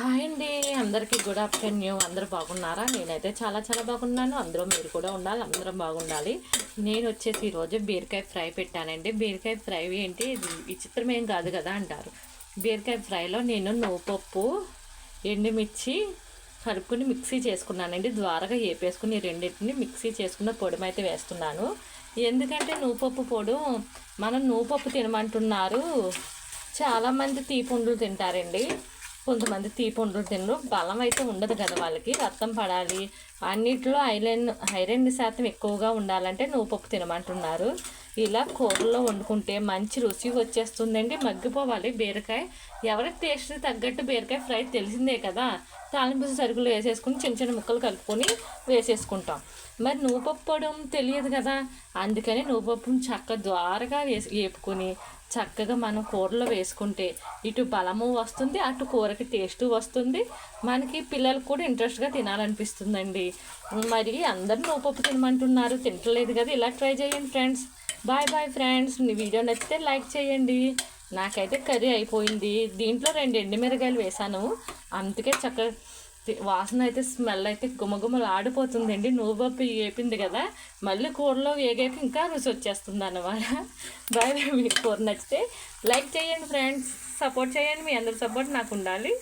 Hi అండి. అందరికీ good afternoon. అందరూ బాగున్నారా? నేనైతే చాలా చాలా బాగున్నాను. అందరూ మీరు కూడా ఉండాలి అందరం బాగుండాలి. నేను వచ్చేసి ఈరోజు బీరకాయ ఫ్రై పెట్టానండి. బీరకాయ ఫ్రై ఏంటి? విచిత్రం ఏం కాదు కదా అంటారు. బీరకాయ ఫ్రైలో నేను నువ్వుపప్పు ఎండుమిర్చి కలుపుకుని మిక్సీ చేసుకున్నానండి. ద్వారగా వేపేసుకుని రెండింటిని మిక్సీ చేసుకున్న పొడి అయితే వేస్తున్నాను. ఎందుకంటే నువ్వుపప్పు పొడు మనం నువ్వుపప్పు తినమంటున్నారు. చాలామంది తీపుండులు తింటారండి. కొంతమంది తీపి తీపుండులు తినరు. బలం అయితే ఉండదు కదా వాళ్ళకి. రక్తం పడాలి. అన్నిట్లో ఐరన్ ఐరన్ శాతం ఎక్కువగా ఉండాలంటే నువ్వు పప్పు తినమంటున్నారు. ఇలా కూరలో వండుకుంటే మంచి రుచి వచ్చేస్తుందండి. మగ్గిపోవాలి బీరకాయ. ఎవరికి టేస్ట్ తగ్గట్టు బీరకాయ ఫ్రై తెలిసిందే కదా. తాలింపు సరుకులు వేసేసుకుని చిన్న చిన్న ముక్కలు కలుపుకొని వేసేసుకుంటాం. మరి నువ్వుపప్పు పొడం తెలియదు కదా. అందుకని నువ్వుపప్పును చక్క ద్వారగా వేసి వేపుకొని చక్కగా మనం కూరలో వేసుకుంటే ఇటు బలము వస్తుంది అటు కూరకి టేస్ట్ వస్తుంది. మనకి పిల్లలు కూడా ఇంట్రెస్ట్గా తినాలనిపిస్తుందండి. మరి అందరిని నువ్వుపప్పు తినమంటున్నారు తింటలేదు కదా ఇలా ట్రై చేయండి ఫ్రెండ్స్. Bye bye friends. మీ వీడియో నచ్చితే లైక్ చేయండి. నాకైతే కర్రీ అయిపోయింది. దీంట్లో రెండు ఎండుమిరగాయలు వేసాను అందుకే చక్కగా వాసన అయితే స్మెల్ అయితే గుమగుమలు ఆడిపోతుందండి నువ్వుపప్పు వేపింది కదా మళ్ళీ కూరలో వేగాక ఇంకా రుచి వచ్చేస్తుంది అన్నమాట. బాయ్ మీకు కూర నచ్చితే లైక్ చేయండి ఫ్రెండ్స్. సపోర్ట్ చేయండి మీ అందరి సపోర్ట్ నాకు ఉండాలి.